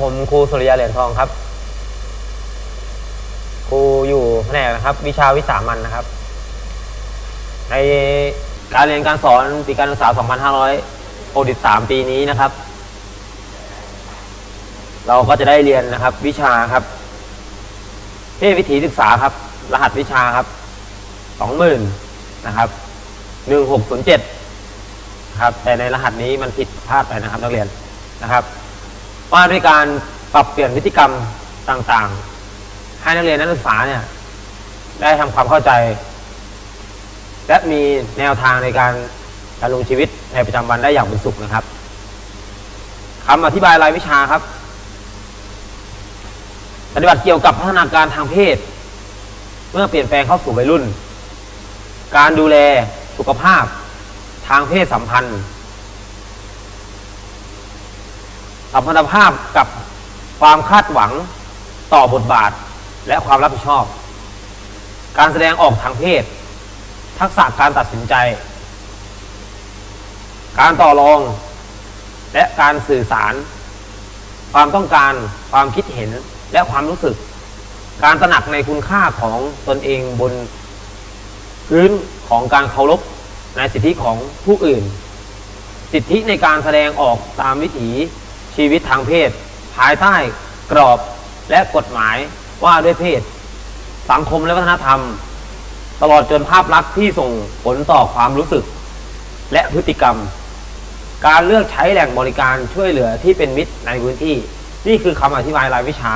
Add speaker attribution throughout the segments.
Speaker 1: ผมครูสุริยาเหรียญทองครับ ครูอยู่แผนกนะครับ วิชาวิสามันนะครับ ในการเรียนการสอนปีการศึกษา 2563ปีนี้นะครับ เราก็จะได้เรียนนะครับ วิชาครับเพศวิถีศึกษาครับ รหัสวิชาครับ 20,000นะครับ 1607ครับ แต่ในรหัสนี้มันผิดพลาดไปนะครับ นักเรียนนะครับ ว่าด้วยการปรับเปลี่ยนพฤติกรรมต่างๆ ให้นักเรียนนักศึกษาเนี่ย ได้ทำความเข้าใจ และมีแนวทางในการดำรงชีวิตในประจำวันได้อย่างเป็นสุขนะครับคำอธิบายรายวิชาครับ ปฏิบัติเกี่ยวกับพัฒนาการทางเพศ เมื่อเปลี่ยนแปลงเข้าสู่วัยรุ่น การดูแลสุขภาพ ทางเพศสัมพันธ์ สัมพันธภาพกับความคาดหวังต่อบทบาทและความรับผิดชอบ การแสดงออกทางเพศ ทักษะการตัดสินใจ การต่อรอง และการสื่อสาร ความต้องการความคิดเห็นและความรู้สึก การตระหนักในคุณค่าของตนเองบนพื้นของการเคารพในสิทธิของผู้อื่น สิทธิในการแสดงออกตามวิถี ชีวิตทางเพศ ภายใต้กรอบและกฎหมายว่าด้วยเพศ สังคมและวัฒนธรรม ตลอดจนภาพลักษณ์ที่ส่งผลต่อความรู้สึก และพฤติกรรม การเลือกใช้แหล่งบริการช่วยเหลือที่เป็นมิตรในพื้นที่ นี่คือคำอธิบายรายวิชา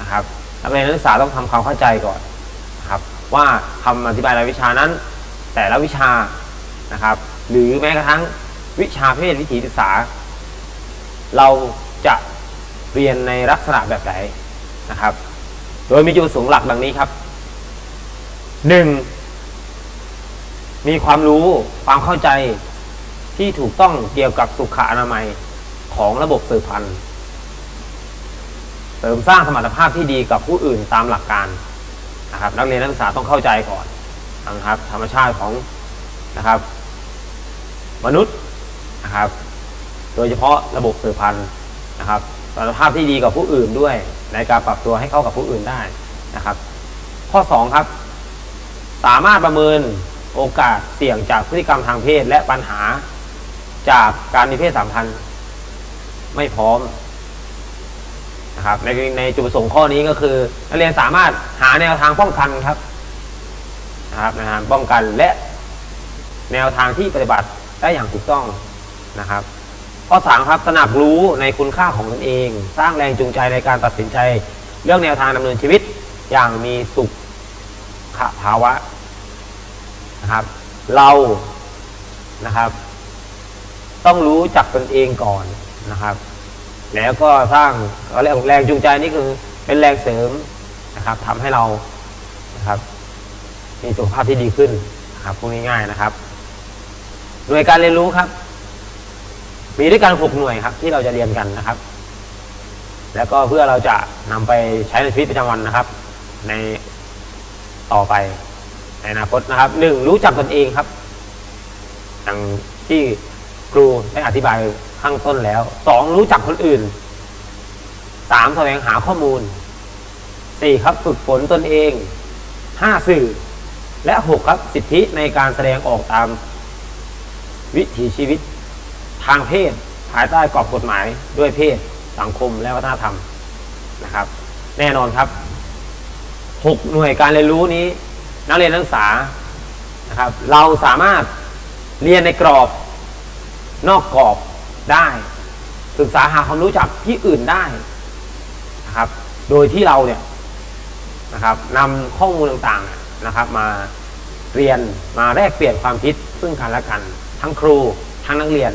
Speaker 1: นะครับนักเรียนนักศึกษาต้องทำความเข้าใจก่อนนะครับ ว่าคำอธิบายรายวิชานั้น แต่ละวิชานะครับ หรือแม้กระทั่งวิชาเพศวิถีศึกษา เราจะเรียนในลักษณะแบบไหนนะครับ โดยมีจุดประสงค์หลักดังนี้ครับหนึ่งมีความรู้ความเข้าใจที่ถูกต้องเกี่ยวกับสุขอนามัยของระบบสืบพันธุ์เสริมสร้างสมรรถภาพที่ดีกับผู้อื่นตามหลักการนะครับ นักเรียนนักศึกษาต้องเข้าใจก่อนนะครับ ธรรมชาติของนะครับ มนุษย์นะครับ โดยเฉพาะระบบสืบพันธุ์นะครับสมรรถภาพที่ดีกับผู้อื่นด้วย ในการปรับตัวให้เข้ากับผู้อื่นได้นะครับ ข้อ 2 ครับ สามารถประเมินโอกาสเสี่ยงจากพฤติกรรมทางเพศและปัญหาจากการมีเพศสัมพันธ์ไม่พร้อมนะครับในในจุดประสงค์ข้อนี้ก็คือนักเรียนสามารถหาแนวทางป้องกันครับนะครับนวทางป้องกันและแนวทางที่ปฏิบัติได้อย่างถูกต้องนะครับ ข้อสามครับตระหนักรู้ในคุณค่าของตนเอง สร้างแรงจูงใจในการตัดสินใจ เรื่องแนวทางดำเนินชีวิตอย่างมีสุขภาวะนะครับ เรานะครับ ต้องรู้จักตนเองก่อนนะครับ แล้วก็สร้างเขาเรียกแรงจูงใจนี่คือเป็นแรงเสริมนะครับทำให้เรานะครับ มีสุขภาพที่ดีขึ้นนะครับพูดง่ายๆนะครับหน่วยการเรียนรู้ครับ มีด้วยกันหกหน่วยครับ ที่เราจะเรียนกันนะครับ แล้วก็เพื่อเราจะนำไปใช้ในชีวิตประจำวันนะครับ ในต่อไปในอนาคตนะครับหนึ่งรู้จักตนเองครับอย่างที่ครูได้อธิบายข้างต้นแล้วสองรู้จักคนอื่นสามแสวงหาข้อมูลสี่ครับฝึกฝนตนเองห้าสื่อ และหกครับสิทธิในการแสดงออกตามวิถีชีวิต ทางเพศภายใต้กรอบกฎหมายด้วยเพศสังคมและวัฒนธรรมนะครับ แน่นอนครับหกหน่วยการเรียนรู้นี้ นักเรียนนักศึกษานะครับ เราสามารถเรียนในกรอบ นอกกรอบได้ ศึกษาหาความรู้จากที่อื่นได้นะครับ โดยที่เราเนี่ยนะครับนำข้อมูลต่างๆนะครับ มาเรียนมาแลกเปลี่ยนความคิดซึ่งกันและกัน ทั้งครูทั้งนักเรียน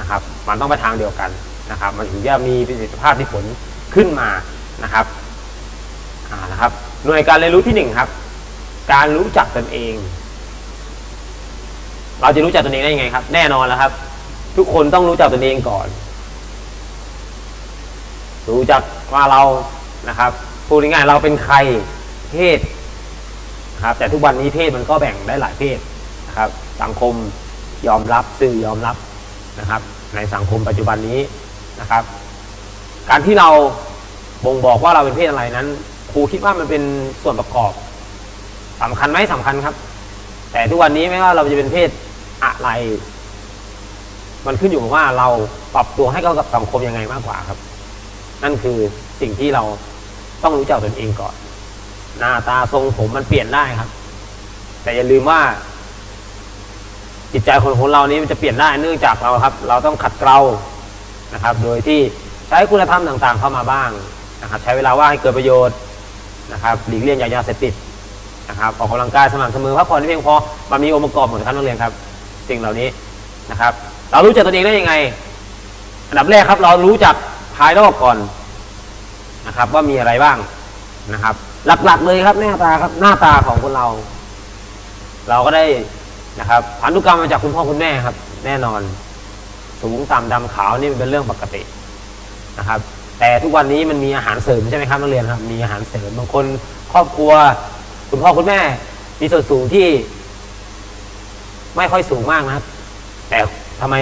Speaker 1: นะครับ มันต้องไปทางเดียวกันนะครับ มันถึงจะมีประสิทธิภาพที่ผลขึ้นมานะครับอ่านะครับ หน่วยการเรียนรู้ที่หนึ่งครับ การรู้จักตนเอง เราจะรู้จักตนเองได้ยังไงครับ แน่นอนแล้วครับ ทุกคนต้องรู้จักตนเองก่อน รู้จักว่าเรานะครับพูดง่ายๆเราเป็นใครเพศครับ แต่ทุกวันนี้เพศมันก็แบ่งได้หลายเพศนะครับ สังคมยอมรับสื่อยอมรับ นะครับ ในสังคมปัจจุบันนี้นะครับ การที่เราบ่งบอกว่าเราเป็นเพศอะไรนั้นครูคิดว่ามันเป็นส่วนประกอบสำคัญไหมสำคัญครับ แต่ทุกวันนี้ไม่ว่าเราจะเป็นเพศอะไร มันขึ้นอยู่กับว่าเราปรับตัวให้เข้ากับสังคมยังไงมากกว่าครับ นั่นคือสิ่งที่เราต้องรู้จักตนเองก่อน หน้าตาทรงผมมันเปลี่ยนได้ครับ แต่อย่าลืมว่า จิตใจคนของเรานี้มันจะเปลี่ยนได้เนื่องจากเราครับ เราต้องขัดเกลานะครับ โดยที่ใช้คุณธรรมต่างๆ เข้ามาบ้างนะครับ ใช้เวลาว่างให้เกิดประโยชน์นะครับหลีกเลี่ยงยาเสพติดนะครับ ออกกำลังกายสม่ำเสมอพักผ่อนเพียงพอมันมีองค์ประกอบหมดครับนักเรียนครับ สิ่งเหล่านี้นะครับ เรารู้จักตัวเองได้ยังไง อันดับแรกครับ เรารู้จักภายนอกก่อนนะครับ ว่ามีอะไรบ้างนะครับ หลักๆเลยครับหน้าตาครับหน้าตาของคนเรา เราก็ได้ นะครับพันธุกรรมมาจากคุณพ่อคุณแม่ครับ แน่นอน สูงต่ำดำขาวนี่เป็นเรื่องปกตินะครับ แต่ทุกวันนี้มันมีอาหารเสริมใช่ไหมครับนักเรียนครับ มีอาหารเสริมบางคนครอบครัว คุณพ่อคุณแม่ มีส่วนสูงที่ ไม่ค่อยสูงมากนะครับ แต่ทำไม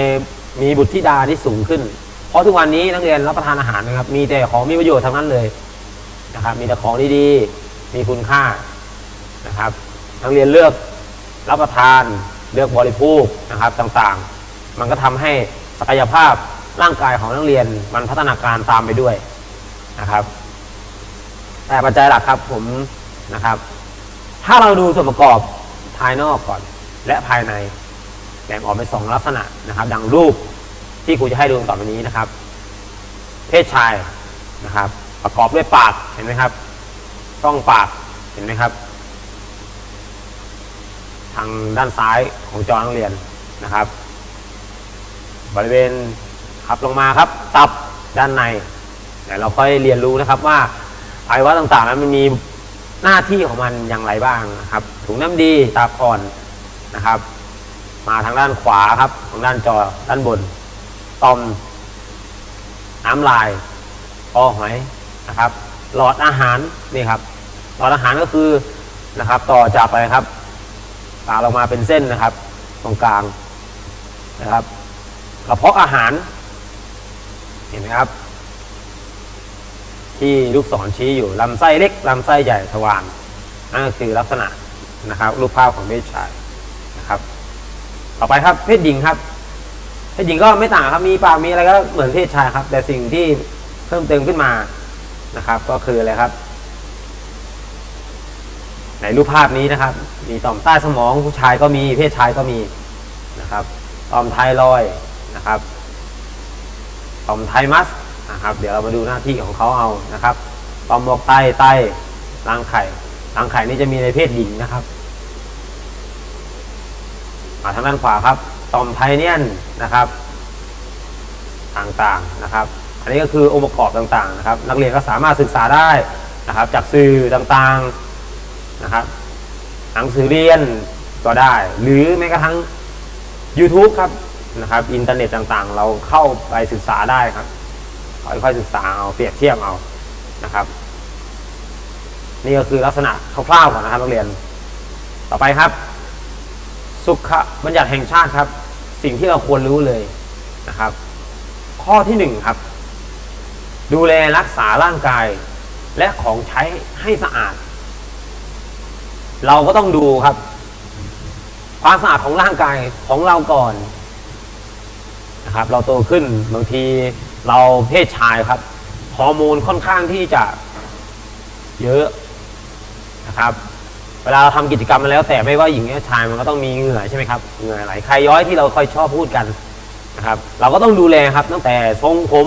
Speaker 1: มีบุตรธิดาที่สูงขึ้น เพราะทุกวันนี้นักเรียนรับประทานอาหารนะครับ มีแต่ของมีประโยชน์ทั้งนั้นเลยนะครับ มีแต่ของดีๆมีคุณค่านะครับ นักเรียนเลือก รับประทานเลือกบริโภคนะครับต่างๆ มันก็ทำให้ศักยภาพร่างกายของนักเรียนมันพัฒนาการตามไปด้วยนะครับ แต่ปัจจัยหลักครับผมนะครับ ถ้าเราดูส่วนประกอบภายนอกก่อน และภายในแบ่งออกเป็นสองลักษณะนะครับ ดังรูปที่ครูจะให้ดูต่อไปนี้นะครับ เพศชายนะครับ ประกอบด้วยปากเห็นไหมครับช่องปากเห็นไหมครับ ทางด้านซ้ายของจอนักเรียนนะครับ บริเวณขับลงมาครับ ตับด้านในเดี๋ยวเราค่อยเรียนรู้นะครับว่าอวัยวะต่างๆนั้นมันมีหน้าที่ของมันอย่างไรบ้างนะครับถุงน้ำดีตาอ่อนนะครับ มาทางด้านขวาครับทางด้านจอด้านบนตอมน้ำลายคอหอยนะครับ หลอดอาหารนี่ครับ หลอดอาหารก็คือนะครับ ต่อจากไปครับ ตาลงมาเป็นเส้นนะครับ ตรงกลางนะครับกระเพาะอาหาร เห็นไหมครับ ที่ลูกศรชี้อยู่ลำไส้เล็กลำไส้ใหญ่ทวารนั่นก็คือลักษณะนะครับ รูปภาพของเพศชายนะครับ ต่อไปครับเพศหญิงครับ เพศหญิงก็ไม่ต่างครับมีปากมีอะไรก็เหมือนเพศชายครับ แต่สิ่งที่เพิ่มเติมขึ้นมานะครับ ก็คืออะไรครับ ในรูปภาพนี้นะครับ มีต่อมใต้สมองผู้ชายก็มีเพศชายก็มีนะครับต่อมไทรอยนะครับต่อมไทมัสนะครับเดี๋ยวเรามาดูหน้าที่ของเขาเอานะครับต่อมหมวกไตไตรังไข่รังไข่นี่จะมีในเพศหญิงนะครับมาทางด้านขวาครับต่อมไทเนียนนะครับ ต่างๆนะครับ อันนี้ก็คือองค์ประกอบต่างๆนะครับ นักเรียนก็สามารถศึกษาได้นะครับ จากสื่อต่างๆ นะครับ หนังสือเรียนก็ได้ หรือแม้กระทั่ง YouTube ครับนะครับ อินเทอร์เน็ตต่างๆ เราเข้าไปศึกษาได้ครับค่อยๆศึกษาเอาเปรียบเทียบเอานะครับ นี่ก็คือลักษณะคร่าวๆก่อนนะครับนักเรียน ต่อไปครับ สุขบัญญัติแห่งชาติครับ สิ่งที่เราควรรู้เลยนะครับ ข้อที่หนึ่งครับ ดูแลรักษาร่างกาย และของใช้ให้สะอาด เราก็ต้องดูครับ ความสะอาดของร่างกายของเราก่อนนะครับ เราโตขึ้นบางทีเราเพศชายครับฮอร์โมนค่อนข้างที่จะเยอะนะครับ เวลาเราทำกิจกรรมมาแล้ว แต่ไม่ว่าหญิงหรือชายมันก็ต้องมีเหงื่อใช่ไหมครับเหงื่อไหลใครย้อยที่เราค่อยชอบพูดกันนะครับ เราก็ต้องดูแลครับ ตั้งแต่ทรงผม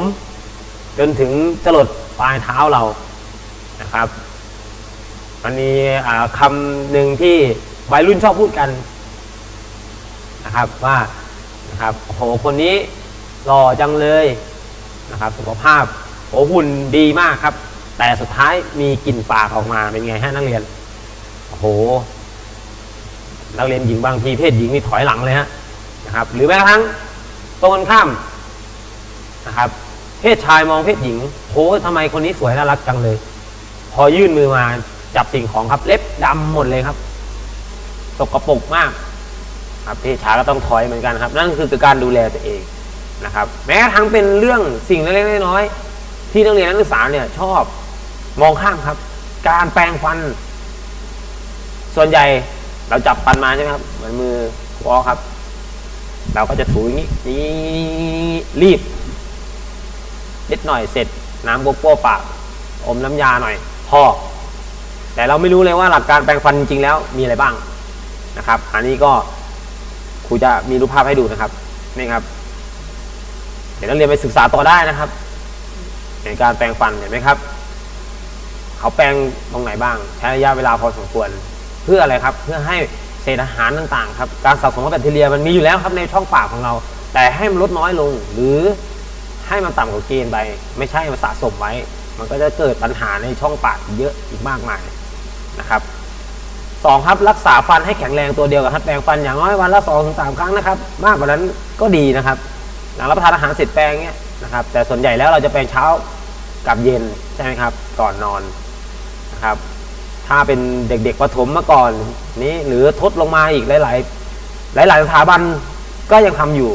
Speaker 1: จนถึงจรดปลายเท้าเรานะครับ มันมีอ่าคำหนึ่งที่วัยรุ่นชอบพูดกันนะครับว่านะครับโหคนนี้หล่อจังเลยนะครับ สุขภาพโอ้หุ่นดีมากครับ แต่สุดท้ายมีกลิ่นปากออกมาเป็นไงฮะนักเรียนโหนักเรียนหญิงบางทีเพศหญิงนี่ถอยหลังเลยฮะนะครับ หรือแม้กระทั่งตรงกันข้ามนะครับ เพศชายมองเพศหญิงโหทำไมคนนี้สวยน่ารักจังเลย พอยื่นมือมา จับสิ่งของครับ เล็บดำหมดเลยครับสกปรกมาก ครับเพศชาก็ต้องถอยเหมือนกันครับ นั่นคือการดูแลตัวเองนะครับ แม้ทั่งเป็นเรื่องสิ่งเล็กๆน้อยๆที่นักเรียนนักศึกษาเนี่ย ชอบมองข้ามครับ การแปรงฟัน ส่วนใหญ่เราจับฟันมาใช่ไหมครับเหมือนมือครูออครับ เราก็จะถูอย่างนี้นี่รีบนิดหน่อยเสร็จน้ำโกโก้ปากอมน้ำยาหน่อย พอ แต่เราไม่รู้เลยว่าหลักการแปรงฟันจริงๆแล้วมีอะไรบ้างนะครับ อันนี้ก็ครูจะมีรูปภาพให้ดูนะครับนี่ครับ เดี๋ยวนักเรียนไปศึกษาต่อได้นะครับ ในการแปรงฟันเห็นไหมครับ เขาแปรงตรงไหนบ้างใช้ระยะเวลาพอสมควร เพื่ออะไรครับ เพื่อให้เศษอาหารต่างๆครับการสะสมของแบคทีเรียมันมีอยู่แล้วครับในช่องปากของเรา แต่ให้มันลดน้อยลง หรือให้มันต่ำกว่าเกณฑ์ไปไม่ใช่มาสะสมไว้ มันก็จะเกิดปัญหาในช่องปากเยอะอีกมากมาย นะครับสองครับรักษาฟันให้แข็งแรงตัวเดียวกับฮัดแปรงฟันอย่างน้อยวันละสองถึงสามครั้งนะครับ มากกว่านั้นก็ดีนะครับหลังรับประทานอาหารเสร็จแปรงเนี้ยนะครับ แต่ส่วนใหญ่แล้วเราจะแปรงเช้ากับเย็นใช่ไหมครับ ก่อนนอนนะครับ ถ้าเป็นเด็กๆประถมมาก่อนนี้หรือทดลงมาอีกหลาย ๆ หลาย ๆ สถาบันก็ยังทำอยู่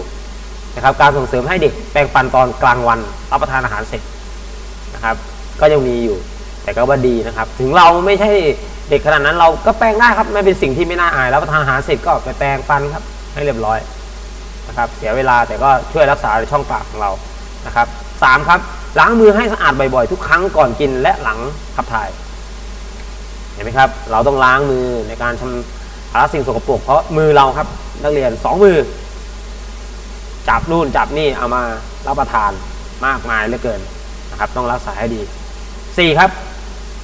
Speaker 1: นะครับ การส่งเสริมให้เด็กแปรงฟันตอนกลางวันรับประทานอาหารเสร็จนะครับ ก็ยังมีอยู่ แต่ก็ว่าดีนะครับ ถึงเราไม่ใช่เด็กขนาดนั้นเราก็แปรงได้ครับไม่เป็นสิ่งที่ไม่น่าอายรับประทานอาหารเสร็จก็ไปแปรงฟันครับ ให้เรียบร้อยนะครับ เสียเวลาแต่ก็ช่วยรักษาช่องปากของเรานะครับสามครับล้างมือให้สะอาดบ่อยๆ ทุกครั้งก่อนกินและหลังขับถ่าย เห็นไหมครับ เราต้องล้างมือในการทำละสิ่งสกปรกเพราะมือเราครับ นักเรียนสองมือ จับนู่นจับนี่เอามารับประทานมากมายเหลือเกินนะครับ ต้องรักษาให้ดีสี่ครับ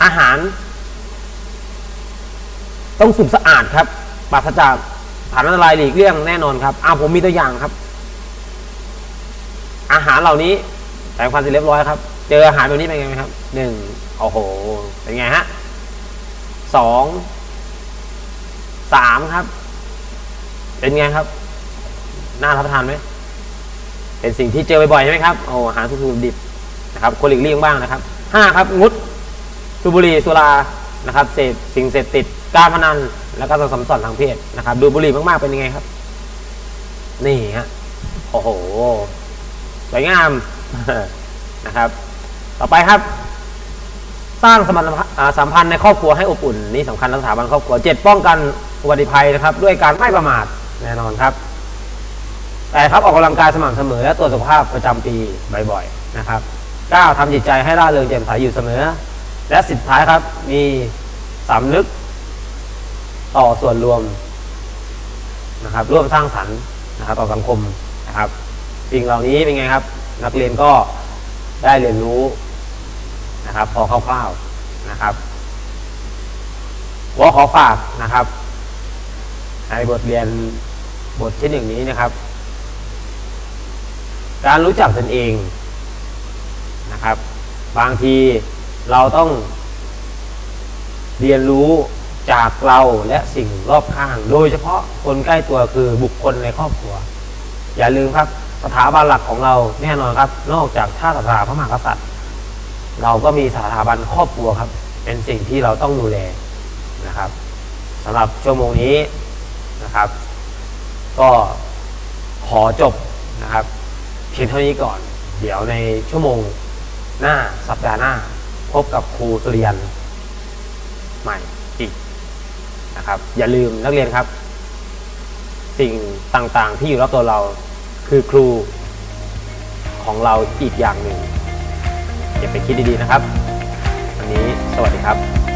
Speaker 1: อาหารต้องสุกสะอาดครับปราศจากสารอันตรายหลีกเลี่ยงแน่นอนครับอ่าผมมีตัวอย่างครับ อาหารเหล่านี้แต่งฟันเสร็จเรียบร้อยครับ เจออาหารแบบนี้เป็นไงไหมครับหนึ่งโอ้โห เป็นไงฮะสองสามครับ เป็นไงครับ น่ารับประทานไหมเป็นสิ่งที่เจอบ่อยๆใช่ไหมครับโอ้อาหารสุกๆดิบนะครับคนหลีกเลี่ยงบ้างนะครับห้าครับงด สูบบุหรี่สุรานะครับเสพสิ่งเสพติดการพนันแล้วก็สัมสอนทางเพศนะครับ ดูบุหรี่มากๆเป็นยังไงครับ นี่ฮะโอ้โหสวยงามนะครับ ต่อไปครับ สร้างสมรรอาสัมพันธ์ในครอบครัวให้อบอุ่น นี่สำคัญทั้งสถาบันครอบครัวเจ็ดป้องกันอุบัติภัยนะครับ ด้วยการไม่ประมาทแน่นอนครับ แต่ครับออกกำลังกายสม่ำเสมอ และตรวจสุขภาพประจำปีบ่อยๆนะครับเก้าทำจิตใจให้ร่าเริงแจ่มใสอยู่เสมอ และสุดท้ายครับ มีสำนึกต่อส่วนรวมนะครับ ร่วมสร้างสรรค์นะครับ ต่อสังคมนะครับ สิ่งเหล่านี้เป็นไงครับ นักเรียนก็ได้เรียนรู้นะครับ พอคร่าวๆนะครับหัวขอฝากนะครับ ในบทเรียนบทที่หนึ่งนี้นะครับ การรู้จักตนเองนะครับ บางที เราต้องเรียนรู้จากเราและสิ่งรอบข้าง โดยเฉพาะคนใกล้ตัวคือบุคคลในครอบครัว อย่าลืมครับสถาบันหลักของเราแน่นอนครับ นอกจากชาติศาสนาพระมหากษัตริย์ เราก็มีสถาบันครอบครัวครับ เป็นสิ่งที่เราต้องดูแลนะครับสำหรับชั่วโมงนี้นะครับ ก็ขอจบนะครับเพียงเท่านี้ก่อน เดี๋ยวในชั่วโมงหน้าสัปดาห์หน้า พบกับครูสุริยันใหม่อีกนะครับ อย่าลืมนักเรียนครับ สิ่งต่างๆที่อยู่รอบตัวเราคือครูของเราอีกอย่างหนึ่งอย่าไปคิดดีๆนะครับ วันนี้สวัสดีครับ